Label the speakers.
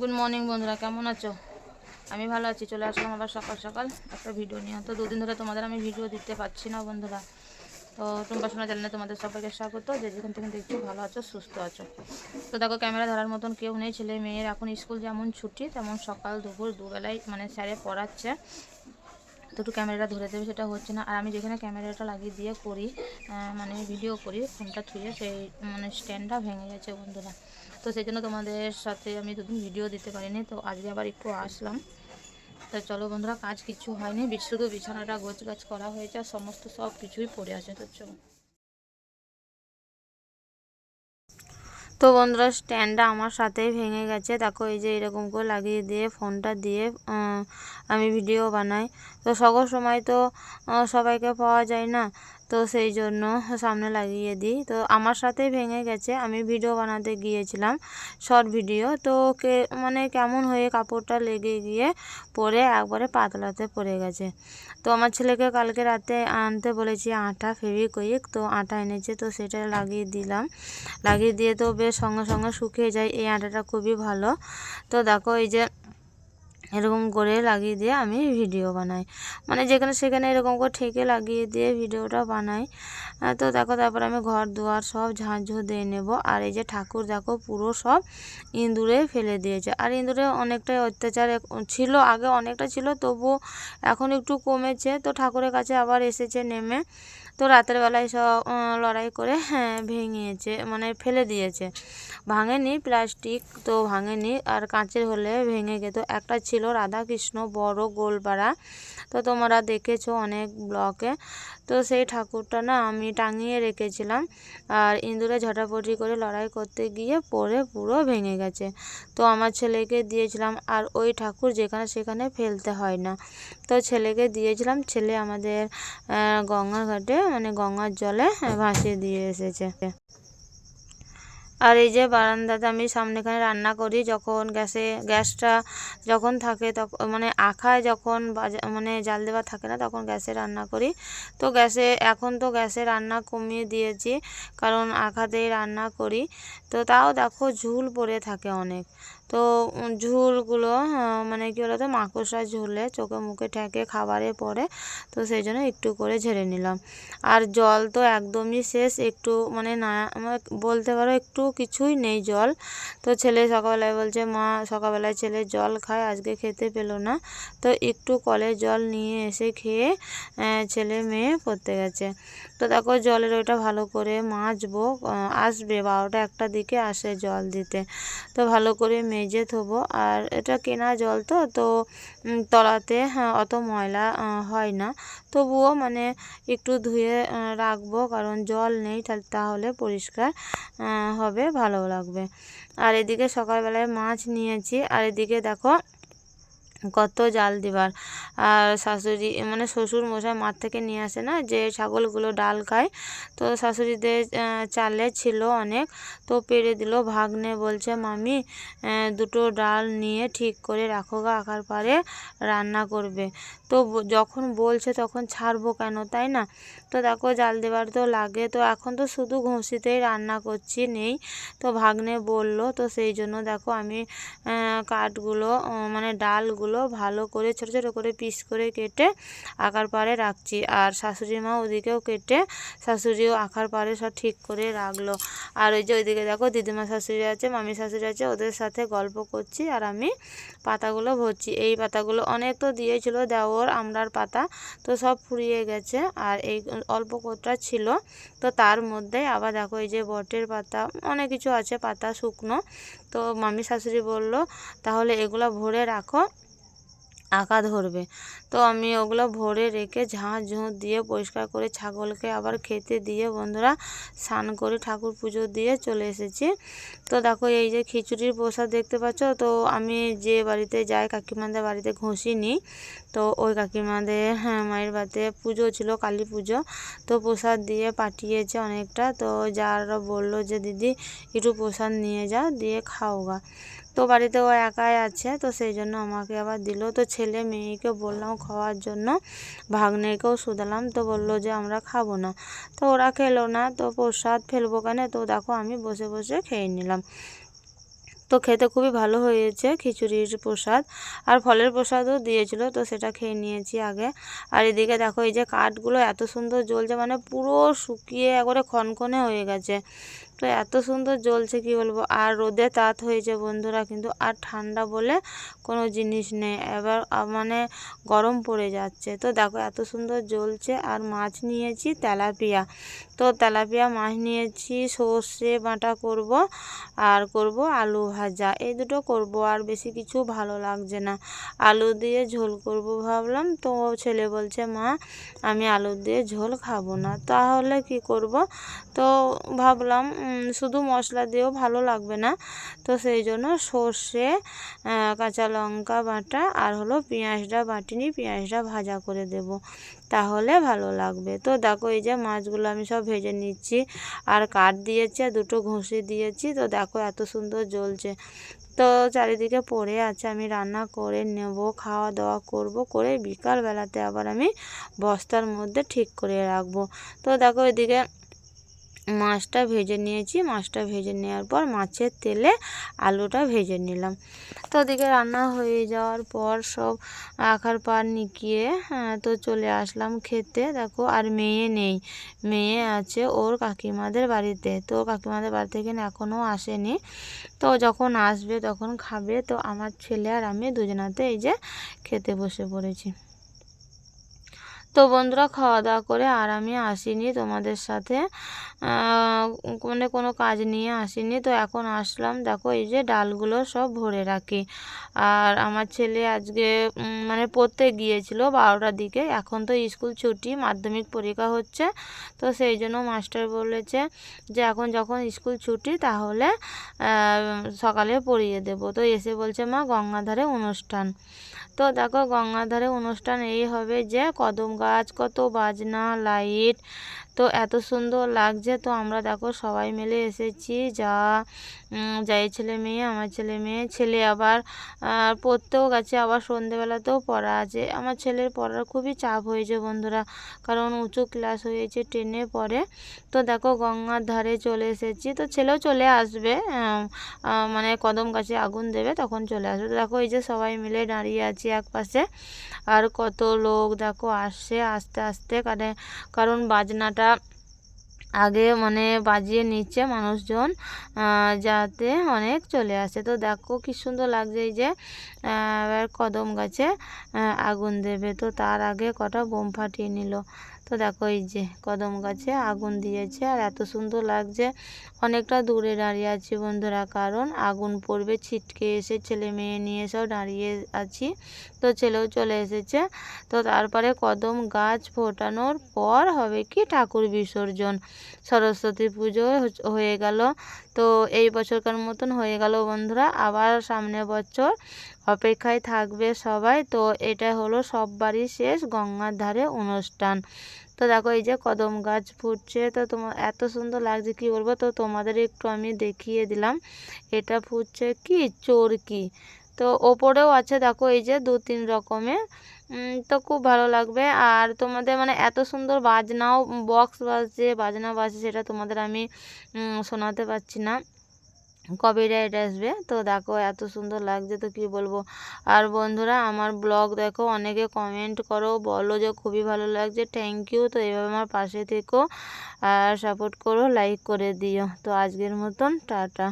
Speaker 1: Good morning বন্ধুরা, কেমন আছো? আমি ভালো আছি, চলে আসলাম আবার সকাল সকাল একটা ভিডিও নিয়ে। তো দুদিন ধরে তোমাদের আমি ভিডিও দিতে পারছি না, বন্ধুরা। তো টুম্পা শোনা জানলে তোমাদের সবাইকে স্বাগত। যে যেখান থেকে দেখছ, ভালো আছো, সুস্থ আছো। তো দেখো ক্যামেরা ধরার মতন কেউ নেই, ছেলে মেয়ের। এখন স্কুল যেমন ছুটি, তেমন সকাল দুপুর দুবেলায় মানে স্যারে পড়াচ্ছে। একটু ক্যামেরাটা ধরে দেবে, সেটা হচ্ছে না। আর আমি যেখানে ক্যামেরাটা লাগিয়ে দিয়ে করি মানে ভিডিও করি ফোনটা ছুঁয়ে, সেই মানে স্ট্যান্ডটা ভেঙে গেছে বন্ধুরা। তো সেই জন্য তোমাদের সাথে আমি দুদিন ভিডিও দিতে পারিনি, তো আজকে আবার একটু আসলাম। তো চলো বন্ধুরা, কাজ কিছু হয়নি শুধু বিছানাটা গোছ গাছ করা হয়েছে, আর সমস্ত সব কিছুই পড়ে আছে, তো চলো। তো বন্ধুরা স্ট্যান্ডটা আমার সাথেই ভেঙে গেছে। দেখো, এই যে এরকম করে লাগিয়ে দিয়ে ফোনটা দিয়ে আমি ভিডিও বানাই। তো সকল সময় তো সবাইকে পাওয়া যায় না। তো সেই জন্য সামনে লাগিয়ে দিই। তো আমার সাথেই ভেঙে গেছে। আমি ভিডিও বানাতে গিয়েছিলাম শর্ট ভিডিও তো কে মানে কেমন হয়ে কাপড়টা লেগে গিয়ে পরে একবারে পাতলাতে পড়ে গেছে। তো আমার ছেলেকে কালকে রাতে আনতে বলেছি আটা ফেভিকুইক তো আটা এনেছে তো সেটা লাগিয়ে দিলাম। লাগিয়ে দিয়ে তো বেশ সঙ্গে সঙ্গে শুকিয়ে যায়, এই আটাটা খুবই ভালো। তো দেখো এই যে এরকম করে লাগিয়ে দিয়ে আমি ভিডিও বানাই। মানে যেখানে সেখানে এরকম করে ঠেকে লাগিয়ে দিয়ে ভিডিওটা বানাই। তো দেখো, তারপর আমি ঘর দুয়ার সব ঝাঁঝ দিয়ে নেব। আর এই যে ঠাকুর, দেখো, পুরো সব ইঁদুরে ফেলে দিয়েছে। আর ইঁদুরে অনেকটাই অত্যাচার ছিল, আগে অনেকটা ছিল তবু এখন একটু কমেছে। তো ঠাকুরের কাছে আবার এসেছে নেমে। তো রাতের বেলায় সব লড়াই করে হ্যাঁ ভেঙিয়েছে মানে ফেলে দিয়েছে। ভাঙেনি প্লাস্টিক তো ভাঙেনি, আর কাঁচের হলে ভেঙে গেত। একটা ছিল রাধাকৃষ্ণ বড় গোলপাড়া। তো তোমরা দেখেছ অনেক ব্লকে। তো সেই ঠাকুরটা না আমি টাঙিয়ে রেখেছিলাম। আর ইঁদুরে ঝটাপটি করে লড়াই করতে গিয়ে পরে পুরো ভেঙে গেছে। তো আমার ছেলেকে দিয়েছিলাম আর ওই ঠাকুর যেখানে সেখানে ফেলতে হয় না। তো ছেলেকে দিয়েছিলাম, ছেলে আমাদের গঙ্গাঘাটে ঘাটে মানে গঙ্গার জলে ভাসিয়ে দিয়ে এসেছে। আর এই যে বারান্দাতে আমি সামনেখানে রান্না করি, যখন গ্যাসে, গ্যাসটা যখন থাকে তখন মানে আখায় যখন বাজা মানে জাল দেওয়া থাকে না, তখন গ্যাসে রান্না করি। তো গ্যাসে, এখন তো গ্যাসে রান্না কমিয়ে দিয়েছি, কারণ আখাতেই রান্না করি। তো তাও দেখো ঝুল পড়ে থাকে অনেক। তো ঝুলগুলো মানে কী বলতো মাকড়সা ঝুলে চোখে মুখে ঠেকে খাবারে পড়ে তো সেই জন্য একটু করে ঝেড়ে নিলাম। আর জল তো একদমই শেষ, একটু মানে না বলতে পারো একটু কিছুই নেই জল। তো ছেলে সকালবেলায় বলছে, মা, সকালবেলায় ছেলে জল খায়, আজকে খেতে পেল না। তো একটু কলের জল নিয়ে এসে খেয়ে ছেলে মেয়ে পড়তে গেছে। তো দেখো জলের ওইটা ভালো করে মাজবো আসবে, বারোটা একটা দিকে আসে জল দিতে। তো ভালো করে মেজে থবো আর এটা কেনা জল তো তো তলাতে হ্যাঁ, অত ময়লা হয় না। তবুও মানে একটু ধুয়ে রাখব কারণ জল নেই তাহলে তাহলে পরিষ্কার হবে ভালো লাগবে। আর এদিকে সকালবেলায় মাছ নিয়েছি। আর এদিকে দেখো কত জাল দিবার। আর শাশুড়ি মানে শ্বশুর মশাই মাঠ থেকে নিয়ে আসে না, যে ছাগলগুলো ডাল খায়, তো শাশুড়িদের চালে ছিল অনেক, তো পেরে দিল, ভাগ্নে বলছে, মামি দুটো ডাল নিয়ে ঠিক করে রাখো গা, আকার পরে রান্না করবে। তো যখন বলছে তখন ছাড়বো কেন, তাই না? তো দেখো জাল দেবার তো লাগে, তো এখন তো শুধু ঘষিতেই রান্না করছি, নেই। তো ভাগ্নে বলল, তো সেই জন্য দেখো আমি কাঠগুলো মানে ডালগুলো ভালো করে ছোট ছোট করে পিস করে কেটে আকার পাড়ে রাখছি। আর শাশুড়ি মা ওদিকেও কেটে শাশুড়িও আকার পাড়ে সব ঠিক করে রাখল। আর ওই যে ওইদিকে দেখো দিদিমা শাশুড়ি আছে, মামি শাশুড়ি আছে, ওদের সাথে গল্প করছি আর আমি পাতাগুলো ভরছি। এই পাতাগুলো অনেক তো দিয়েছিল দেওর আমড়ার পাতা, তো সব ফুরিয়ে গেছে। আর এই অল্প কোটা ছিল, তো তার মধ্যে আবার দেখো এই যে বটের পাতা, অনেক কিছু আছে, পাতা শুকনো। তো মামি শাশুড়ি বলল, তাহলে এগুলো ভরে রাখো। আঁকা ধরবে। তো আমি ওগুলো ভরে রেখে ঝাঁট ঝুঁট দিয়ে পরিষ্কার করে ছাগলকে আবার খেতে দিয়ে বন্ধুরা স্নান করে ঠাকুর পুজো দিয়ে চলে এসেছি। তো দেখো এই যে খিচুড়ির প্রসাদ দেখতে পাচ্ছ? তো আমি যে বাড়িতে যাই কাকিমাদের বাড়িতে ঘষি নিই তো ওই কাকিমাদের হ্যাঁ মায়ের বাড়িতে পুজো ছিল, কালী পুজো। তো প্রসাদ দিয়ে পাঠিয়েছে অনেকটা। তো যারা বলল যে, দিদি, একটু প্রসাদ নিয়ে যাও দিয়ে খাও গা তো বাড়িতে ও একাই আছে, তো সেই জন্য আমাকে আবার দিল। তো ছেলে মেয়েকে বললাম খাওয়ার জন্য, ভাগ্নেকেও শুধালাম, তো বলল যে আমরা খাব না। তো ওরা খেলো না, তো প্রসাদ ফেলব কেন? তো দেখো আমি বসে বসে খেয়ে নিলাম। তো খেতে খুবই ভালো হয়েছে খিচুড়ির প্রসাদ, আর ফলের প্রসাদও দিয়েছিল, তো সেটা খেয়ে নিয়েছি আগে। আর এদিকে দেখো এই যে কাঠগুলো এত সুন্দর জ্বলছে মানে পুরো শুকিয়ে একবারে খনখনে হয়ে গেছে। তো এত সুন্দর জ্বলছে, কি বলব? আর রোদে তাত হয়েছে বন্ধুরা, কিন্তু আর ঠান্ডা বলে কোনো জিনিস নেই। এবার মানে গরম পড়ে যাচ্ছে। তো দেখো, এত সুন্দর জ্বলছে। আর মাছ নিয়েছি, তেলাপিয়া। তো তেলাপিয়া মাছ নিয়েছি, সর্ষে বাটা করব আর করব আলু ভাজা। এই দুটো করব, আর বেশি কিছু ভালো লাগছে না। আলু দিয়ে ঝোল করব ভাবলাম। তো ছেলে বলছে, মা, আমি আলু দিয়ে ঝোল খাব না। তাহলে কি করব? তো ভাবলাম শুধু মশলা দিয়েও ভালো লাগবে না। তো সেই জন্য সর্ষে কাঁচা লঙ্কা বাটা আর হলো পেঁয়াজটা, বাটিনি পেঁয়াজটা ভাজা করে দেব। তাহলে ভালো লাগবে। তো দেখো এই যে মাছগুলো আমি সব ভেজে নিচ্ছি। আর কাঠ দিয়েছি আর দুটো ঘষে দিয়েছি। তো দেখো এত সুন্দর জ্বলছে। তো চারিদিকে পড়ে আছে। আমি রান্না করে নেব, খাওয়া দাওয়া করব, করে বিকালবেলাতে আবার আমি বস্তার মধ্যে ঠিক করে রাখব। তো দেখো এদিকে মাছটা ভেজে নিয়েছি। মাছটা ভেজে নেওয়ার পর মাছের তেলে আলুটা ভেজে নিলাম। তো ওদিকে রান্না হয়ে যাওয়ার পর সব আখার পার নিকিয়ে হ্যাঁ, তো চলে আসলাম খেতে। দেখো আর মেয়ে নেই। মেয়ে আছে ওর কাকিমাদের বাড়িতে। তো কাকিমাদের বাড়ি থেকে এখনও আসেনি। তো যখন আসবে তখন খাবে। তো আমার ছেলে আর আমি দুজনাতে এই যে খেতে বসে পড়েছি। তো বন্ধুরা, খাওয়া দাওয়া করে আর আমি আসিনি তোমাদের সাথে। মানে কোনো কাজ নিয়ে আসিনি। তো এখন আসলাম, দেখো এই যে ডালগুলো সব ভরে রাখি। আর আমার ছেলে আজকে মানে পড়তে গিয়েছিল বারোটার দিকে। এখন তো স্কুল ছুটি, মাধ্যমিক পরীক্ষা হচ্ছে। তো সেই জন্য মাস্টার বলেছে যে এখন যখন স্কুল ছুটি তাহলে সকালে পড়িয়ে দেব। তো এসে বলছে মা গঙ্গাধারে অনুষ্ঠান। তো দেখো গঙ্গাধারে অনুষ্ঠান এই হবে যে কদম গাছ কত বাজনা লাইট তো এত সুন্দর লাগছে। তো আমরা দেখো সবাই মিলে এসেছি। যা যাই ছেলে মেয়ে, আমার ছেলে মেয়ে। ছেলে আবার পড়তেও গেছে, আবার সন্ধেবেলাতেও পড়া আছে। আমার ছেলের পড়ার খুবই চাপ হয়েছে বন্ধুরা, কারণ উঁচু ক্লাস হয়েছে টেনে পড়ে। তো দেখো গঙ্গার ধারে চলে এসেছি। তো ছেলেও চলে আসবে মানে কদম গাছে আগুন দেবে, তখন চলে আসবে। দেখো এই যে সবাই মিলে দাঁড়িয়ে আছি এক পাশে। আর কত লোক দেখো আসছে আস্তে আস্তে কারণ বাজনাটা up. আগে মানে বাজিয়ে নিচ্ছে মানুষজন যাতে অনেক চলে আসে। তো দেখো কি সুন্দর লাগছে এই যে এবার কদম গাছে আগুন দেবে। তো তার আগে কটা বোম ফাটিয়ে নিল। তো দেখো এই যে কদম গাছে আগুন দিয়েছে। আর এত সুন্দর লাগছে, অনেকটা দূরে দাঁড়িয়ে আছি বন্ধুরা, কারণ আগুন পড়বে, ছিটকে এসে ছেলে মেয়ে নিয়ে সব দাঁড়িয়ে আছি। তো ছেলেও চলে এসেছে। তো তারপরে কদম গাছ ফোটানোর পর হবে কি ঠাকুর বিসর্জন। সরস্বতী পুজো হয়ে গেল। তো এই বছরকার মতন হয়ে গেল বন্ধুরা। আবার সামনে বছর অপেক্ষায় থাকবে সবাই। তো এটা হলো সব বাড়ি শেষ গঙ্গার ধারে অনুষ্ঠান। তো দেখো এই যে কদম গাছ ফুটছে। তো তোমার এত সুন্দর লাগছে, কি বলব? তো তোমাদের একটু আমি দেখিয়ে দিলাম। এটা ফুটছে কি? চোরকি। তো ওপরেও আছে দেখো এই যে দু তিন রকমের। তো খুব ভালো লাগবে। আর তোমাদের মানে এত সুন্দর বাজনাও বক্স বাজছে, বাজনা বাজছে সেটা তোমাদের আমি শোনাতে পারছি না। কবে কপিরাইট আসবে। তো দেখো এত সুন্দর লাগছে তো কি বলব। আর বন্ধুরা আমার ব্লগ দেখো, অনেকে কমেন্ট করো, বলো যে খুবই ভালো লাগছে থ্যাংক ইউ তো এভাবে আমার পাশে থেকো আর সাপোর্ট করো লাইক করে দিও। তো আজকের মতন, টাটা।